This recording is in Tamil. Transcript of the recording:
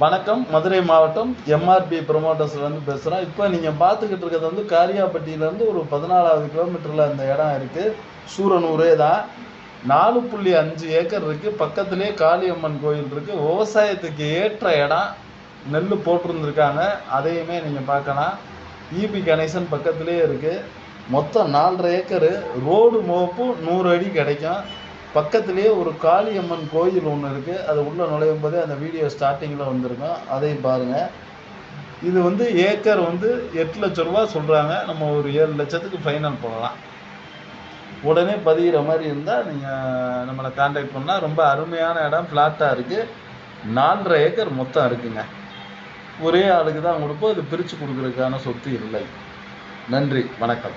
வணக்கம். மதுரை மாவட்டம் எம்ஆர்பி ப்ரொமோட்டர்ஸ்லேருந்து பேசுகிறோம் இப்போ நீங்கள் பார்த்துக்கிட்டு இருக்கிறது வந்து காரியாப்பட்டியிலேருந்து ஒரு பதினாலாவது கிலோமீட்டரில் அந்த இடம் இருக்குது சூரனூரே தான். நாலு புள்ளி அஞ்சு ஏக்கர் இருக்குது பக்கத்துலேயே காளியம்மன் கோயில் இருக்குது விவசாயத்துக்கு ஏற்ற இடம். நெல் போட்டிருந்துருக்காங்க. அதையுமே நீங்கள் பார்க்கலாம். இபி கனெக்ஷன் பக்கத்துலேயே இருக்குது மொத்தம் நாலரை ஏக்கரு. ரோடு முகப்பு நூறு அடி கிடைக்கும். பக்கத்துலேயே ஒரு காளியம்மன் கோயில் ஒன்று இருக்குது அது உள்ளே நுழையும் போதே அந்த வீடியோ ஸ்டார்டிங்கில் வந்திருக்கும். அதையும் பாருங்கள் இது வந்து ஏக்கர் வந்து எட்டு லட்ச ரூபா சொல்கிறாங்க நம்ம ஒரு ஏழு லட்சத்துக்கு ஃபைனல் போடலாம். உடனே பதிகிற மாதிரி இருந்தால் நீங்கள் நம்மளை காண்டாக்ட் பண்ணால் ரொம்ப அருமையான இடம் ஃப்ளாட்டாக இருக்குது நாலரை ஏக்கர் மொத்தம் இருக்குங்க. ஒரே ஆளுக்கு தான் கொடுப்போம். இது பிரித்து கொடுக்குறதுக்கான சொத்து இல்லை. நன்றி. வணக்கம்.